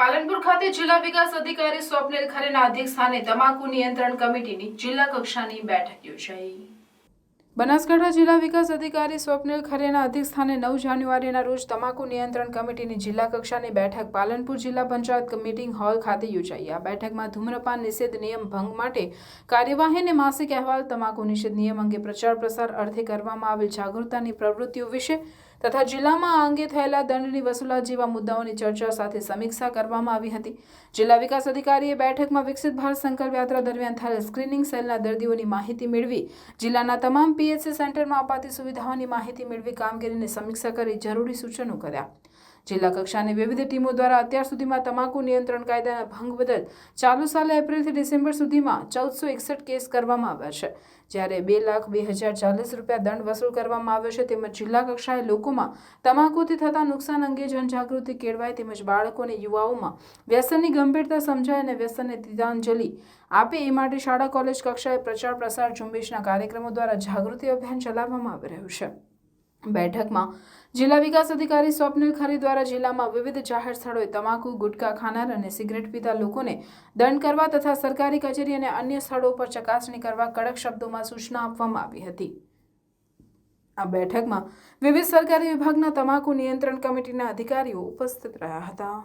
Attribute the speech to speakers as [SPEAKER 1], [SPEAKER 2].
[SPEAKER 1] પાલનપુર ખાતે જિલ્લા વિકાસ અધિકારી સ્વપ્નિલ ખરેના અધ્યક્ષસ્થાને તમાકુ નિયંત્રણ કમિટીની જિલ્લા કક્ષાની બેઠક યોજાઈ. બનાસકાંઠા જિલ્લા વિકાસ અધિકારી સ્વપ્નિલ ખરેના અધ્યક્ષસ્થાને નવ જાન્યુઆરીના રોજ તમાકુ નિયંત્રણ કમિટીની જિલ્લા કક્ષાની બેઠક પાલનપુર જિલ્લા પંચાયત મીટિંગ હોલ ખાતે યોજાઈ. આ બેઠકમાં ધૂમ્રપાન નિષેધ નિયમ ભંગ માટે કાર્યવાહી અને માસિક અહેવાલ, તમાકુ નિષેધ નિયમ અંગે પ્રચાર પ્રસાર અર્થે કરવામાં આવેલ જાગૃતતાની પ્રવૃત્તિઓ વિશે તથા જિલ્લામાં આ અંગે થયેલા દંડની વસૂલાત જેવા મુદ્દાઓની ચર્ચા સાથે સમીક્ષા કરવામાં આવી હતી. જિલ્લા વિકાસ અધિકારીએ બેઠકમાં વિકસિત ભારત સંકલ્પ યાત્રા દરમિયાન થયેલ સ્ક્રીનિંગ સેલના દર્દીઓની માહિતી મેળવી, જિલ્લાના તમામ પીએચસી સેન્ટરમાં અપાતી સુવિધાઓની માહિતી મેળવી કામગીરીની સમીક્ષા કરી જરૂરી સૂચનો કર્યા. જિલ્લા કક્ષાની વિવિધ ટીમો દ્વારા અત્યાર સુધીમાં તમાકુ નિયંત્રણ કાયદાના ભંગ બદલ ચાલુ સાલે એપ્રિલથી ડિસેમ્બર સુધીમાં ચૌદસો એકસઠ કેસ કરવામાં આવ્યા છે. જ્યારે બે લાખ બે હજાર ચાલીસ રૂપિયા દંડ વસૂલ કરવામાં આવ્યો છે તેમજ જિલ્લા કક્ષાએ લોકોમાં તમાકુથી થતા નુકસાન અંગે જનજાગૃતિ કેળવાય તેમજ બાળકો અને યુવાઓમાં વ્યસનની ગંભીરતા સમજાય અને વ્યસનને તિલાંજલિ આપે એ માટે શાળા, કોલેજ, કક્ષાએ પ્રચાર પ્રસાર ઝુંબેશના કાર્યક્રમો દ્વારા જાગૃતિ અભિયાન ચલાવવામાં આવી રહ્યું છે. બેઠકમાં જિલ્લા વિકાસ અધિકારી સ્વપ્નિલ ખરી દ્વારા જિલ્લામાં વિવિધ જાહેર સ્થળોએ તમાકુ ગુટખા ખાનાર અને સિગરેટ પીતા લોકોને દંડ કરવા તથા સરકારી કચેરી અને અન્ય સ્થળો પર ચકાસણી કરવા કડક શબ્દોમાં સૂચના આપવામાં આવી હતી. આ બેઠકમાં વિવિધ સરકારી વિભાગના તમાકુ નિયંત્રણ કમિટીના અધિકારીઓ ઉપસ્થિત રહ્યા હતા.